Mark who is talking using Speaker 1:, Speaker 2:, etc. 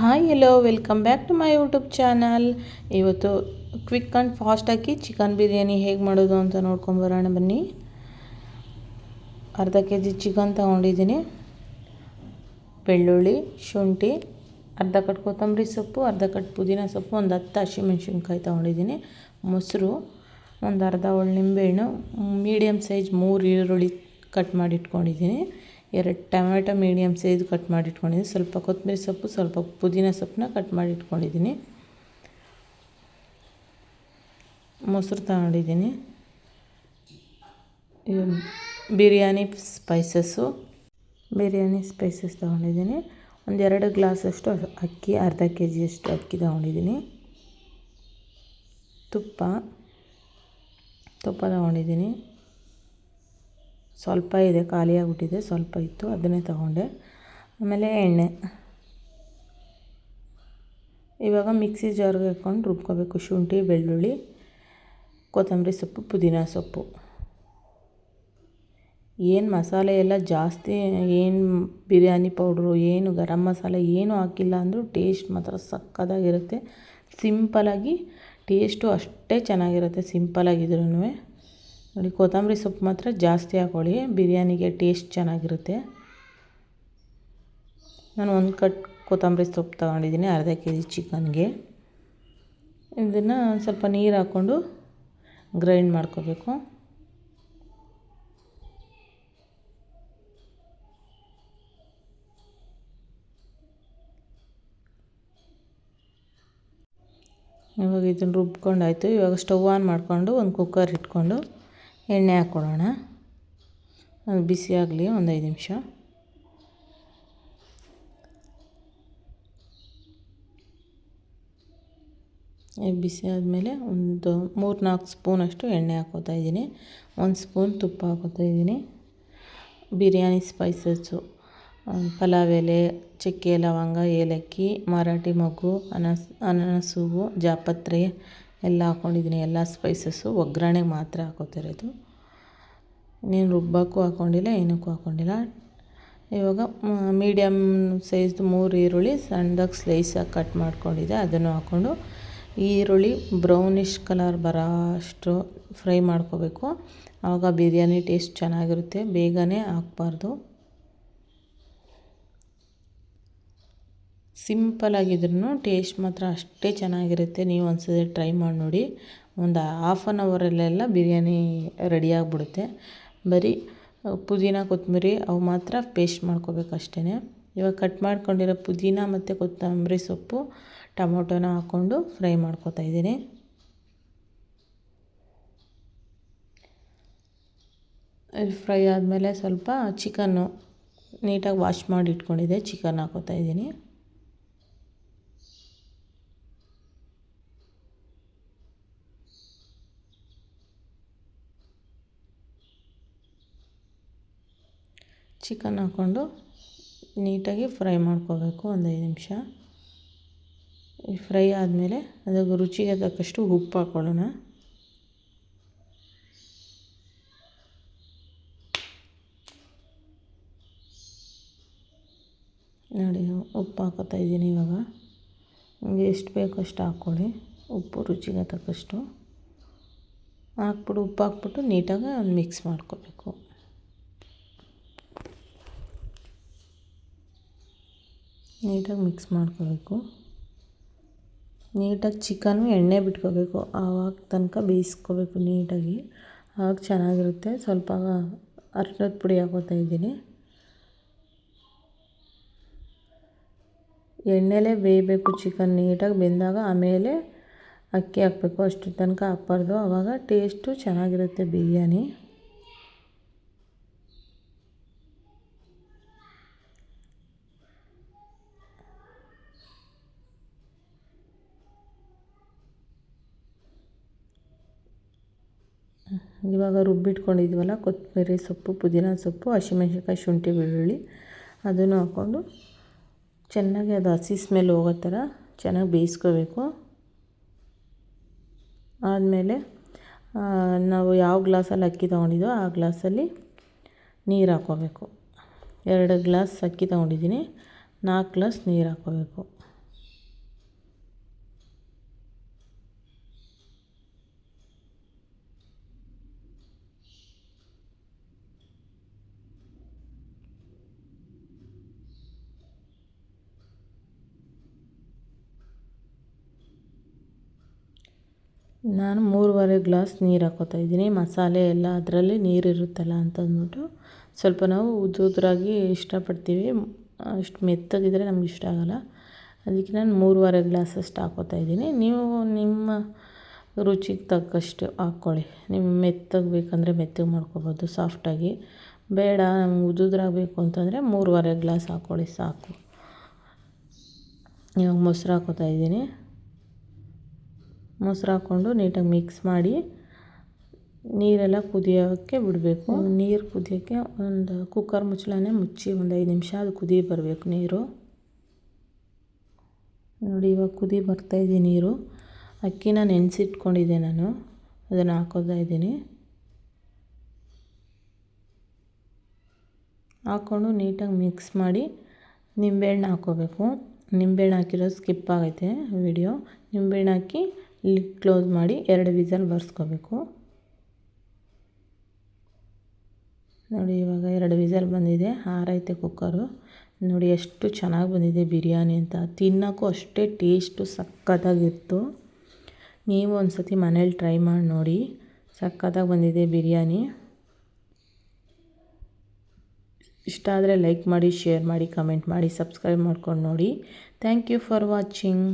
Speaker 1: Hi hello welcome back to my YouTube channel ಇವತ್ತು quick and ಫಾಸ್ಟಾಗಿ chicken biryani ಹೇಗೆ ಮಾಡೋದು ಅಂತ ನೋಡ್ಕೊಂಬರೋಣ ಬನ್ನಿ. ಅರ್ಧ ಕೆ ಜಿ ಚಿಕನ್ ತೊಗೊಂಡಿದ್ದೀನಿ. ಬೆಳ್ಳುಳ್ಳಿ, ಶುಂಠಿ, ಅರ್ಧ ಕಟ್ ಕೊತ್ತಂಬರಿ ಸೊಪ್ಪು, ಅರ್ಧ ಕಟ್ ಪುದೀನ ಸೊಪ್ಪು, ಒಂದು ಹತ್ತು ಹಸಿಮೆಣ್ಸಿನ್ಕಾಯಿ ತೊಗೊಂಡಿದ್ದೀನಿ. ಮೊಸರು, ಒಂದು ಅರ್ಧ ಒಳ್ಳೆ ನಿಂಬೆಹಣ್ಣು ಮೀಡಿಯಮ್ ಸೈಜ್ ಮೂರು ಈರುಳ್ಳಿ ಕಟ್ ಮಾಡಿ ಇಟ್ಕೊಂಡಿದ್ದೀನಿ ಎರಡು ಟೊಮೆಟೊ ಮೀಡಿಯಮ್ ಸೈಜ್ ಕಟ್ ಮಾಡಿ ಇಟ್ಕೊಂಡಿದ್ದೀನಿ ಸ್ವಲ್ಪ ಕೊತ್ತಂಬರಿ ಸೊಪ್ಪು, ಸ್ವಲ್ಪ ಪುದೀನ ಸೊಪ್ಪನ್ನ ಕಟ್ ಮಾಡಿ ಇಟ್ಕೊಂಡಿದ್ದೀನಿ ಮೊಸರು ತಗೊಂಡಿದ್ದೀನಿ. ಬಿರಿಯಾನಿ ಸ್ಪೈಸಸ್ಸು. ಬಿರಿಯಾನಿ ಸ್ಪೈಸಸ್ ತೊಗೊಂಡಿದ್ದೀನಿ. ಒಂದೆರಡು ಗ್ಲಾಸಷ್ಟು ಅಕ್ಕಿ, ಅರ್ಧ ಕೆ ಜಿಯಷ್ಟು ಅಕ್ಕಿ ತೊಗೊಂಡಿದ್ದೀನಿ. ತುಪ್ಪ ತುಪ್ಪ ತೊಗೊಂಡಿದ್ದೀನಿ. ಸ್ವಲ್ಪ ಇದೆ ಖಾಲಿಯಾಗಿಬಿಟ್ಟಿದೆ ಸ್ವಲ್ಪ ಇತ್ತು, ಅದನ್ನೇ ತಗೊಂಡೆ. ಆಮೇಲೆ ಎಣ್ಣೆ. ಇವಾಗ ಮಿಕ್ಸಿ ಜಾರ್ಗೆ ಹಾಕ್ಕೊಂಡು ರುಬ್ಕೋಬೇಕು, ಶುಂಠಿ, ಬೆಳ್ಳುಳ್ಳಿ, ಕೊತ್ತಂಬರಿ ಸೊಪ್ಪು, ಪುದೀನ ಸೊಪ್ಪು. ಏನು ಮಸಾಲೆ ಎಲ್ಲ ಜಾಸ್ತಿ, ಏನು ಬಿರಿಯಾನಿ ಪೌಡ್ರು, ಏನು ಗರಂ ಮಸಾಲೆ ಏನೂ ಹಾಕಿಲ್ಲ ಅಂದರೂ ಟೇಸ್ಟ್ ಮಾತ್ರ ಸಕ್ಕತ್ತಾಗಿರುತ್ತೆ. ಸಿಂಪಲಾಗಿ ಟೇಸ್ಟು ಅಷ್ಟೇ ಚೆನ್ನಾಗಿರುತ್ತೆ ಸಿಂಪಲಾಗಿದ್ರೂ ನೋಡಿ, ಕೊತ್ತಂಬರಿ ಸೊಪ್ಪು ಮಾತ್ರ ಜಾಸ್ತಿ ಹಾಕೊಳ್ಳಿ. ಬಿರಿಯಾನಿಗೆ ಟೇಸ್ಟ್ ಚೆನ್ನಾಗಿರುತ್ತೆ. ನಾನು ಒಂದು ಕಟ್ ಕೊತ್ತಂಬರಿ ಸೊಪ್ಪು ತೊಗೊಂಡಿದ್ದೀನಿ, ಅರ್ಧ ಕೆ ಜಿ ಚಿಕನ್ಗೆ. ಇದನ್ನು ಸ್ವಲ್ಪ ನೀರು ಹಾಕ್ಕೊಂಡು ಗ್ರೈಂಡ್ ಮಾಡ್ಕೋಬೇಕು. ಇವಾಗ ಇದನ್ನು ರುಬ್ಕೊಂಡಾಯಿತು ಇವಾಗ ಸ್ಟವ್ ಆನ್ ಮಾಡಿಕೊಂಡು ಒಂದು ಕುಕ್ಕರ್ ಇಟ್ಕೊಂಡು ಎಣ್ಣೆ ಹಾಕ್ಕೊಳ್ಳೋಣ. ಬಿಸಿ ಆಗಲಿ ಒಂದು ಐದು ನಿಮಿಷ. ಬಿಸಿ ಆದಮೇಲೆ ಒಂದು ಮೂರು ನಾಲ್ಕು ಸ್ಪೂನಷ್ಟು ಎಣ್ಣೆ ಹಾಕೋತಾ ಇದ್ದೀನಿ. ಒಂದು ಸ್ಪೂನ್ ತುಪ್ಪ ಹಾಕೋತಾ ಇದ್ದೀನಿ. ಬಿರಿಯಾನಿ ಸ್ಪೈಸಸ್ಸು ಪಲಾವ್ ಎಲೆ, ಚಕ್ಕೆ ಲವಂಗ, ಏಲಕ್ಕಿ, ಮರಾಠಿ ಮೊಗ್ಗು, ಅನಸ್ ಅನನಸು ಜಾಪತ್ರೆ ಎಲ್ಲ ಹಾಕ್ಕೊಂಡಿದ್ದೀನಿ ಎಲ್ಲ ಸ್ಪೈಸಸ್ಸು ಒಗ್ಗರಣೆಗೆ ಮಾತ್ರ ಹಾಕೋತಿರೋದು. ನೀನು ರುಬ್ಬಕ್ಕೂ ಹಾಕ್ಕೊಂಡಿಲ್ಲ ಏನಕ್ಕೂ ಹಾಕ್ಕೊಂಡಿಲ್ಲ ಇವಾಗ ಮೀಡಿಯಮ್ ಸೈಜ್ದು ಮೂರು ಈರುಳ್ಳಿ, ಸಣ್ಣದಾಗಿ ಸ್ಲೈಸಾಗಿ ಕಟ್ ಮಾಡ್ಕೊಂಡಿದ್ದೆ, ಅದನ್ನು ಹಾಕ್ಕೊಂಡು ಈರುಳ್ಳಿ ಬ್ರೌನಿಷ್ ಕಲರ್ ಬರೋಷ್ಟು ಫ್ರೈ ಮಾಡ್ಕೋಬೇಕು. ಆವಾಗ ಬಿರಿಯಾನಿ ಟೇಸ್ಟ್ ಚೆನ್ನಾಗಿರುತ್ತೆ, ಬೇಗನೆ ಹಾಕ್ಬಾರ್ದು. ಸಿಂಪಲಾಗಿದ್ರೂ ಟೇಸ್ಟ್ ಮಾತ್ರ ಅಷ್ಟೇ ಚೆನ್ನಾಗಿರುತ್ತೆ. ನೀವು ಒಂದ್ಸತಿ ಟ್ರೈ ಮಾಡಿ ನೋಡಿ. ಒಂದು ಹಾಫ್ ಆನ್ ಅವರಲ್ಲೆಲ್ಲ ಬಿರಿಯಾನಿ ರೆಡಿಯಾಗಿಬಿಡುತ್ತೆ ಬರೀ ಪುದೀನ, ಕೊತ್ತಂಬರಿ ಅವು ಮಾತ್ರ ಪೇಸ್ಟ್ ಮಾಡ್ಕೋಬೇಕು ಅಷ್ಟೇ ಇವಾಗ ಕಟ್ ಮಾಡ್ಕೊಂಡಿರೋ ಪುದೀನ ಮತ್ತು ಕೊತ್ತಂಬರಿ ಸೊಪ್ಪು, ಟೊಮೊಟೊನ ಹಾಕ್ಕೊಂಡು ಫ್ರೈ ಮಾಡ್ಕೊತಾ ಇದ್ದೀನಿ. ಫ್ರೈ ಆದಮೇಲೆ ಸ್ವಲ್ಪ ಚಿಕನ್ನು ನೀಟಾಗಿ ವಾಶ್ ಮಾಡಿ ಇಟ್ಕೊಂಡಿದ್ದೆ. ಚಿಕನ್ ಹಾಕೋತಾ ಇದ್ದೀನಿ. ಚಿಕನ್ ಹಾಕ್ಕೊಂಡು ನೀಟಾಗಿ ಫ್ರೈ ಮಾಡ್ಕೋಬೇಕು ಒಂದು ಐದು ನಿಮಿಷ. ಫ್ರೈ ಆದಮೇಲೆ ಅದಕ್ಕೆ ರುಚಿಗೆ ತಕ್ಕಷ್ಟು ಉಪ್ಪು ಹಾಕ್ಕೊಳ್ಳೋಣ ನೋಡಿ, ಉಪ್ಪು ಹಾಕೋತಾ ಇದ್ದೀನಿ ಇವಾಗ. ನಿಮಗೆ ಎಷ್ಟು ಬೇಕೋ ಅಷ್ಟು ಹಾಕ್ಕೊಳ್ಳಿ. ಉಪ್ಪು ರುಚಿಗೆ ತಕ್ಕಷ್ಟು. ಹಾಕ್ಬಿಟ್ಟು ಉಪ್ಪು ಹಾಕ್ಬಿಟ್ಟು ನೀಟಾಗಿ ಮಿಕ್ಸ್ ಮಾಡ್ಕೋಬೇಕು. ನೀಟಾಗಿ ಮಿಕ್ಸ್ ಮಾಡ್ಕೋಬೇಕು. ನೀಟಾಗಿ ಚಿಕನ್ನು ಎಣ್ಣೆ ಬಿಟ್ಕೋಬೇಕು. ಆವಾಗ ತನಕ ಬೇಯಿಸ್ಕೋಬೇಕು ನೀಟಾಗಿ. ಆವಾಗ ಚೆನ್ನಾಗಿರುತ್ತೆ. ಸ್ವಲ್ಪ ಅರ್ಶಿನದ ಪುಡಿ ಹಾಕೋತಾ ಇದ್ದೀನಿ. ಎಣ್ಣೆಲೇ ಬೇಯಬೇಕು ಚಿಕನ್ ನೀಟಾಗಿ ಬೆಂದಾಗ ಆಮೇಲೆ ಅಕ್ಕಿ ಹಾಕಬೇಕು. ಅಷ್ಟು ತನಕ ಹಾಕ್ಬಾರ್ದು. ಆವಾಗ ಟೇಸ್ಟು ಚೆನ್ನಾಗಿರುತ್ತೆ ಬಿರಿಯಾನಿ. ಇವಾಗ ರುಬ್ಬಿಟ್ಕೊಂಡಿದ್ವಲ್ಲ, ಕೊತ್ತಂಬರಿ ಸೊಪ್ಪು, ಪುದೀನ ಸೊಪ್ಪು, ಹಸಿಮೆಣ್ಸಿನ್ಕಾಯಿ, ಶುಂಠಿ, ಬೆಳ್ಳುಳ್ಳಿ, ಅದನ್ನು ಹಾಕ್ಕೊಂಡು ಚೆನ್ನಾಗಿ ಅದು ಹಸಿ ಸ್ಮೆಲ್ ಹೋಗೋ ಥರ ಚೆನ್ನಾಗಿ ಬೇಯಿಸ್ಕೋಬೇಕು. ಆದಮೇಲೆ ನಾವು ಯಾವ ಗ್ಲಾಸಲ್ಲಿ ಅಕ್ಕಿ ತೊಗೊಂಡಿದ್ದೋ ಆ ಗ್ಲಾಸಲ್ಲಿ ನೀರು ಹಾಕ್ಕೋಬೇಕು. ಎರಡು ಗ್ಲಾಸ್ ಅಕ್ಕಿ ತೊಗೊಂಡಿದ್ದೀನಿ, ನಾಲ್ಕು ಗ್ಲಾಸ್ ನೀರು ಹಾಕ್ಕೋಬೇಕು. ನಾನು ಮೂರುವರೆ ಗ್ಲಾಸ್ ನೀರು ಹಾಕೋತಾ ಇದ್ದೀನಿ. ಮಸಾಲೆ ಎಲ್ಲ ಅದರಲ್ಲಿ ನೀರಿರುತ್ತಲ್ಲ ಅಂತ ಅಂತಂದ್ಬಿಟ್ಟು ಸ್ವಲ್ಪ ನಾವು ಉದ್ದುದ್ರಾಗಿ ಇಷ್ಟಪಡ್ತೀವಿ. ಅಷ್ಟು ಮೆತ್ತಗಿದ್ರೆ ನಮ್ಗೆ ಇಷ್ಟ ಆಗೋಲ್ಲ. ಅದಕ್ಕೆ ನಾನು ಮೂರುವರೆ ಗ್ಲಾಸ್ ಅಷ್ಟು ಹಾಕೋತಾ ಇದ್ದೀನಿ. ನೀವು ನಿಮ್ಮ ರುಚಿಗೆ ತಕ್ಕಷ್ಟು ಹಾಕ್ಕೊಳ್ಳಿ. ನಿಮ್ಮ ಮೆತ್ತಗೆ ಬೇಕಂದರೆ ಮೆತ್ತಗೆ ಮಾಡ್ಕೊಬೋದು, ಸಾಫ್ಟಾಗಿ. ಬೇಡ, ನಮ್ಗೆ ಉದುದ್ರಾಗಬೇಕು ಅಂತಂದರೆ ಮೂರುವರೆ ಗ್ಲಾಸ್ ಹಾಕ್ಕೊಳ್ಳಿ ಸಾಕು. ಇವಾಗ ಮೊಸರು ಹಾಕ್ಕೋತಾ ಇದ್ದೀನಿ. ಮೊಸರು ಹಾಕ್ಕೊಂಡು ನೀಟಾಗಿ ಮಿಕ್ಸ್ ಮಾಡಿ ನೀರೆಲ್ಲ ಕುದಿಯೋಕ್ಕೆ ಬಿಡಬೇಕು. ನೀರು ಕುದಿಯೋಕ್ಕೆ ಒಂದು ಕುಕ್ಕರ್ ಮುಚ್ಚಳನೇ ಮುಚ್ಚಿ ಒಂದು ಐದು ನಿಮಿಷ ಅದು ಕುದಿ ಬರಬೇಕು ನೀರು. ನೋಡಿ ಇವಾಗ ಕುದಿ ಬರ್ತಾಯಿದೆ ನೀರು. ಅಕ್ಕಿನ ನೆನೆಸಿಟ್ಕೊಂಡಿದ್ದೆ ನಾನು. ಅದನ್ನು ಹಾಕೋತಾ ಇದ್ದೀನಿ. ಹಾಕ್ಕೊಂಡು ನೀಟಾಗಿ ಮಿಕ್ಸ್ ಮಾಡಿ ನಿಂಬೆಹಣ್ಣು ಹಾಕ್ಕೋಬೇಕು. ನಿಂಬೆಹಣ್ಣು ಹಾಕಿರೋದು ಸ್ಕಿಪ್ ಆಗೈತೆ ವಿಡಿಯೋ. ನಿಂಬೆಹಣ್ಣು ಹಾಕಿ ಲಿಡ್ ಕ್ಲೋಸ್ ಮಾಡಿ ಎರಡು ವಿಸಲ್ ಬರ್ಸ್ಕೋಬೇಕು. ನೋಡಿ, ಇವಾಗ ಎರಡು ವಿಸಲ್ ಬಂದಿದೆ. ಹಾರೈತೆ ಕುಕ್ಕರು ನೋಡಿ, ಎಷ್ಟು ಚೆನ್ನಾಗಿ ಬಂದಿದೆ ಬಿರಿಯಾನಿ ಅಂತ. ತಿನ್ನೋಕ್ಕೂ ಅಷ್ಟೇ ಟೇಸ್ಟು ಸಖತ್ತಾಗಿತ್ತು. ನೀವು ಒಂದು ಸತಿ ಮನೇಲಿ ಟ್ರೈ ಮಾಡಿ ನೋಡಿ. ಸಖತ್ತಾಗಿ ಬಂದಿದೆ ಬಿರಿಯಾನಿ. ಇಷ್ಟ ಆದರೆ ಲೈಕ್ ಮಾಡಿ ಶೇರ್ ಮಾಡಿ ಕಮೆಂಟ್ ಮಾಡಿ ಸಬ್ಸ್ಕ್ರೈಬ್ ಮಾಡ್ಕೊಂಡು ನೋಡಿ. Thank you for watching